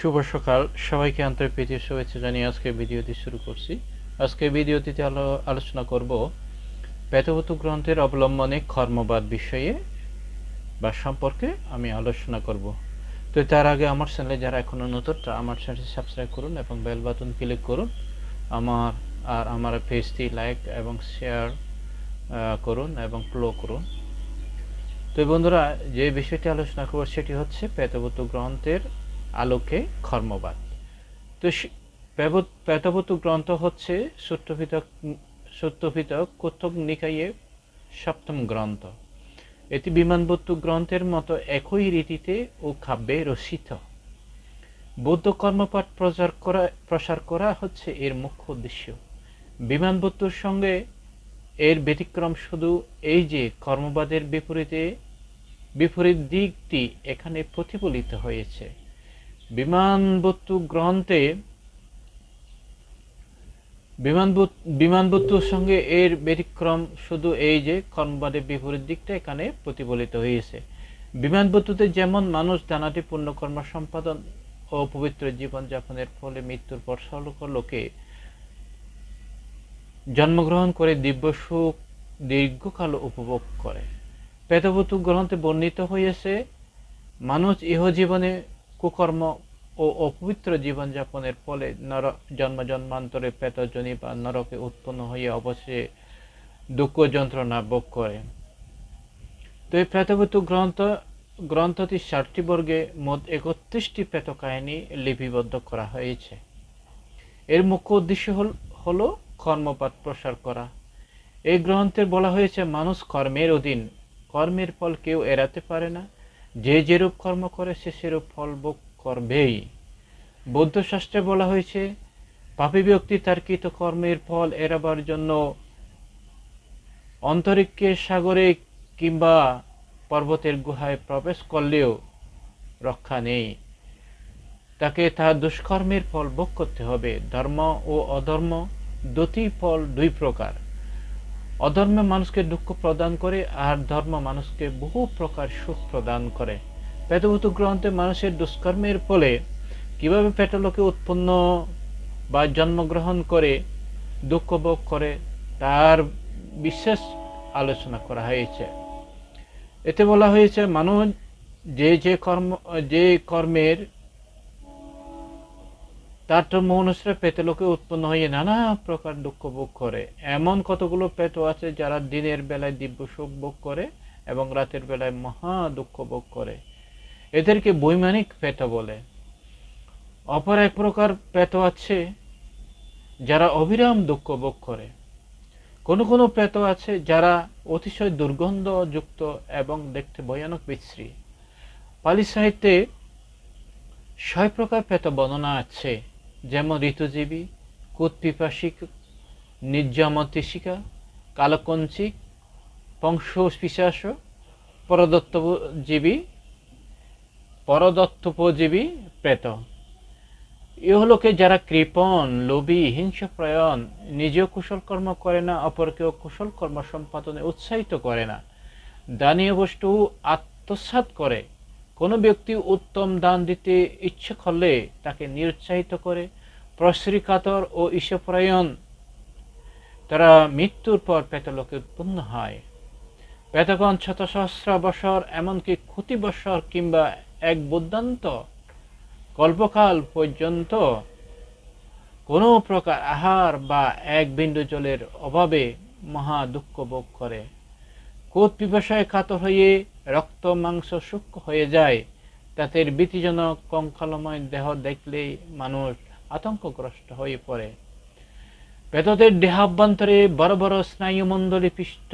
শুভ সকাল। সবাইকে আন্তরিক প্রীতির শুভেচ্ছা জানিয়ে আজকে ভিডিওটি শুরু করছি। আজকে ভিডিওটিতে আলো আলোচনা করব পেতবত গ্রন্থের অবলম্বনে কর্মবাদ বিষয়ে বা সম্পর্কে আমি আলোচনা করব। তো তার আগে আমার চ্যানেলে যারা এখনও নতুন তারা আমার চ্যানেলটি সাবস্ক্রাইব করুন এবং বেল বাটন ক্লিক করুন। আমার আর আমার পেজটি লাইক এবং শেয়ার করুন এবং ফলো করুন। তো বন্ধুরা, যে বিষয়টি আলোচনা করব সেটি হচ্ছে পেতবত গ্রন্থের আলোকে কর্মবাদ তো পেতবত গ্রন্থ হচ্ছে সত্যপিতক সত্যপিতক কৌতুক নিকায়ে সপ্তম গ্রন্থ। এটি বিমানবত্তু গ্রন্থের মতো একই রীতিতে ও কাব্যে রচিত। বৌদ্ধ কর্মপাঠ প্রচার করা, প্রসার করা হচ্ছে এর মুখ্য উদ্দেশ্য। বিমানবত্তুর সঙ্গে এর ব্যতিক্রম শুধু এই যে কর্মবাদের বিপরীতে, বিপরীত দিকটি এখানে প্রতিফলিত হয়েছে। বিমানবত্তু গ্রন্থে বিমানবত্তুর সঙ্গে এর ব্যতিক্রম শুধু এই যে কর্মবাদের বিপরীত দিকটা এখানে প্রতিফলিত হয়েছে। বিমানবত্তুতে যেমন মানুষ দানাটি পুণ্যকর্ম সম্পাদন ও পবিত্র জীবনযাপনের ফলে মৃত্যুর পর লোকে জন্মগ্রহণ করে দিব্য সুখ দীর্ঘকাল উপভোগ করে। পেতবতু গ্রন্থে বর্ণিত হয়েছে, মানুষ ইহজীবনে কুকর্ম ও অপবিত্র জীবনযাপনের ফলে নর জন্ম জন্মান্তরে পেতজনী বা নরকে উৎপন্ন হয়ে অবশ্যই দুঃখ যন্ত্রণা ভোগ করে। তো এই প্রেতভূত গ্রন্থ, গ্রন্থটি ষাটটি বর্গে মোট একত্রিশটি প্রেত কাহিনী লিপিবদ্ধ করা হয়েছে। এর মুখ্য উদ্দেশ্য হল কর্মপাত প্রসার করা। এই গ্রন্থের বলা হয়েছে, মানুষ কর্মের অধীন, কর্মের ফল কেউ এড়াতে পারে না। যে যেরূপ কর্ম করে সে সেরূপ ফল ভোগ করবেই। বৌদ্ধ শাস্ত্রে বলা হয়েছে, পাপী ব্যক্তি তার কৃত কর্মের ফল এড়াবার জন্য অন্তরিক্ষে, সাগরে কিংবা পর্বতের গুহায় প্রবেশ করলেও রক্ষা নেই। তাকে তার দুষ্কর্মের ফল ভোগ করতে হবে। ধর্ম ও অধর্ম, দুটি ফল দুই প্রকার। অধর্ম মানুষকে দুঃখ প্রদান করে আর ধর্ম মানুষকে বহু প্রকার সুখ প্রদান করে। পেটভূত গ্রন্থে মানুষের দুষ্কর্মের ফলে কীভাবে পেটলোকে উৎপন্ন বা জন্মগ্রহণ করে, দুঃখ ভোগ করে, তার বিশেষ আলোচনা করা হয়েছে। এতে বলা হয়েছে, মানুষ যে যে কর্ম, যে কর্মের তারতম্য অনুসারে পেতে লোকে উৎপন্ন হয়ে নানা প্রকার দুঃখ ভোগ করে। এমন কতগুলো পেত আছে যারা দিনের বেলায় দিব্য সুখ ভোগ করে এবং রাতের বেলায় মহা দুঃখ ভোগ করে। এদেরকে বৈমানিক পেত বলে। অপর এক প্রকার পেত আছে যারা অবিরাম দুঃখ ভোগ করে। কোনো কোনো প্রেত আছে যারা অতিশয় দুর্গন্ধযুক্ত এবং দেখতে ভয়ানক বিশ্রী। পালি সাহিত্যে ছয় প্রকার প্রেত বর্ণনা আছে। যেমন ঋতুজীবী, কুৎপিপাসিক নির্যামতিশিকা কালকঞ্চিক পংশ পিশাস পরদত্তজীবী, পরদত্তপজীবী, প্রেত। ইহলোকে যারা কৃপণ, লোভী, হিংসপ্রয়ণ, নিজেও কুশল কর্ম করে না, অপরকেও কুশল কর্ম সম্পাদনে উৎসাহিত করে না, দানীয় বস্তু আত্মসাত করে কোনো ব্যক্তি উত্তম দান দিতে ইচ্ছে করলে তাকে নিরুৎসাহিত করে প্রশ্রীকাতর ও ঈশ্বপ্রায়ণ তারা মৃত্যুর পর পেতলোকে উৎপন্ন হয়। পেতগণ শত সহস্র বছর, এমনকি ক্ষতি বছর কিংবা এক বুদ্ধান্ত কল্পকাল পর্যন্ত কোনো প্রকার আহার বা এক বিন্দু জলের অভাবে মহা দুঃখ ভোগ করে। কোত পিপাসায় কাতর হয়ে রক্ত মাংস সূক্ষ্ম হয়ে যায় তাদের ভীতিজনক কঙ্কালময় দেহ দেখলেই মানুষ আতঙ্কগ্রস্ত হয়ে পড়ে। বেদদের দেহাভ্যন্তরে বড় বড় স্নায়ুমণ্ডলী পৃষ্ঠ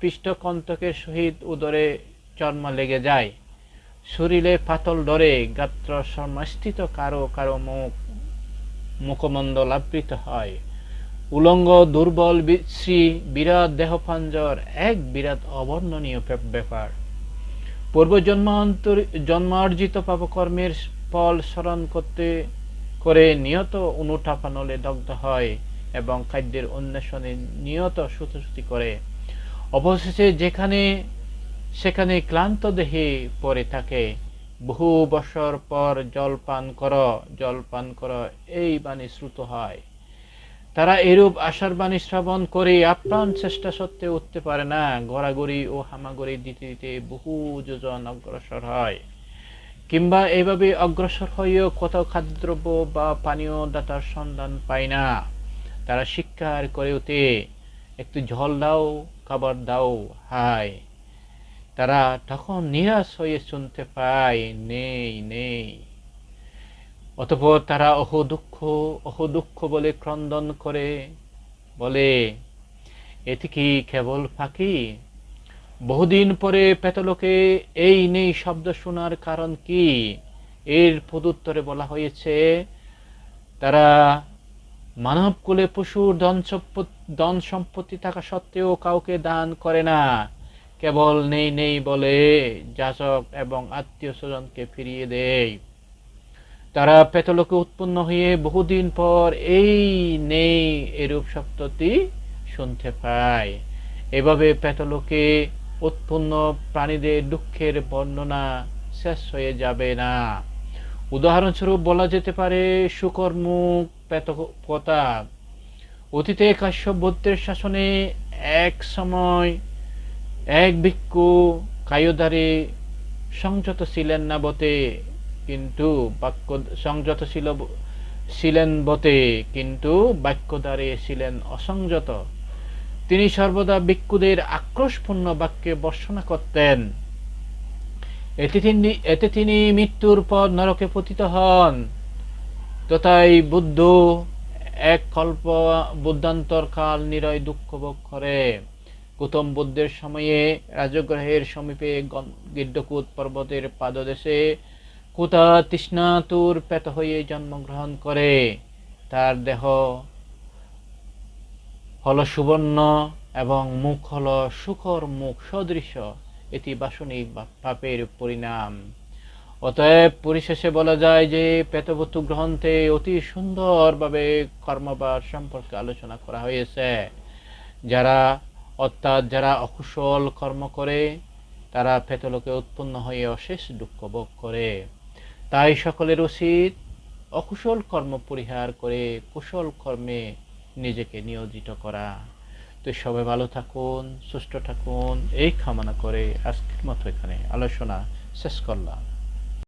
পৃষ্ঠকন্তকের সহিত উদরে চর্ম লেগে যায়। শরীরে পাতল ডরে গাত্র সমাস্থিত কারও কারও মুখ মুখমণ্ডল আবৃত হয়। উলঙ্গ, দুর্বল, বিশ্রী, বিরাট দেহপাঞ্জর এক বিরাট অবর্ণনীয় ব্যাপার। পূর্ব জন্মান্তর জন্মার্জিত পাপকর্মের ফল স্মরণ করতে করে নিয়ত অনুঠাপানলে দগ্ধ হয় এবং খাদ্যের অন্বেষণে নিয়ত সুতসুতি করে। অবশেষে যেখানে সেখানে ক্লান্ত দেহে পড়ে থাকে। বহু বছর পর জল পান কর, জল পান কর, এই বাণী শ্রুত হয়। তারা এরূপ আশার বাণী শ্রবণ করে আপ্রাণ চেষ্টা সত্ত্বে উঠতে পারে না। গড়াগড়ি ও হামাগড়ি দিতে দিতে বহু যোজন অগ্রসর হয়। কিংবা এইভাবে অগ্রসর হয়েও কোথাও খাদ্যদ্রব্য বা পানীয় দাতার সন্ধান পায় না। তারা শিক্ষার করে ওঠে। একটু জল দাও খাবার দাও হায় তারা তখন নিরাশ হয়ে শুনতে পায়, নেই নেই। অতঃপর তারা অহ দুঃখ অহ দুঃখ বলে ক্রন্দন করে। বলে এটি কি কেবল ফাঁকি। বহুদিন পরে পেতলোকে এই নেই শব্দ শোনার কারণ কি? এর পদুত্তরে বলা হয়েছে, তারা মানবকুলে পশুর ধন ধন সম্পত্তি থাকা সত্ত্বেও কাউকে দান করে না। কেবল নেই নেই বলে যাচক এবং আত্মীয় স্বজনকে ফিরিয়ে দেয়। তারা পেতলোকে উৎপন্ন হয়ে বহুদিন পর এই নেই এরূপ শব্দটি শুনতে পায়। এভাবে পেতলোকে উৎপন্ন প্রাণীদের দুঃখের বর্ণনা শেষ হয়ে যাবে না। উদাহরণস্বরূপ বলা যেতে পারে শুকর মুখ পেতকতা অতীতে কাশ্যপ বৌদ্ধের শাসনে এক সময় এক ভিক্ষু কায়োদারে সংযত ছিলেন না বটে, কিন্তু বাক্য, সংযত ছিল, ছিলেন বটে, কিন্তু বাক্যদ্বারে ছিলেন অসংযত। তিনি সর্বদা ভিক্ষুদের আক্রোশপূর্ণ বাক্যে বর্ষনা করতেন। এতে তিনি এতে তিনি মৃত্যুর পর নরকে পতিত হন। তথাই বুদ্ধ এক কল্প বুদ্ধান্তর কাল নিরয় দুঃখ ভোগ করে। গৌতম বুদ্ধের সময়ে রাজগ্রহের সমীপে গিড্ডকুট পর্বতের পাদদেশে কুতা তৃষ্ণাতুর পেত হয়ে জন্মগ্রহণ করে। তার দেহ হল সুবর্ণ এবং মুখ হল সুখর মুখ, সদৃশ। এটি বাসনিক পাপের পরিণাম। অতএব পরিশেষে বলা যায় যে পেতবতু গ্রন্থে অতি সুন্দরভাবে কর্মবার সম্পর্কে আলোচনা করা হয়েছে। যারা অর্থাৎ যারা অকুশল কর্ম করে, তারা পেতলোকে উৎপন্ন হয়ে অশেষ দুঃখ ভোগ করে। তাই সকলের উচিত অকুশল কর্ম পরিহার করে কুশল কর্মে নিজেকে নিয়োজিত করা। তো সবাই ভালো থাকুন, সুস্থ থাকুন, এই কামনা করে আজকের মতো এখানে আলোচনা শেষ করলাম।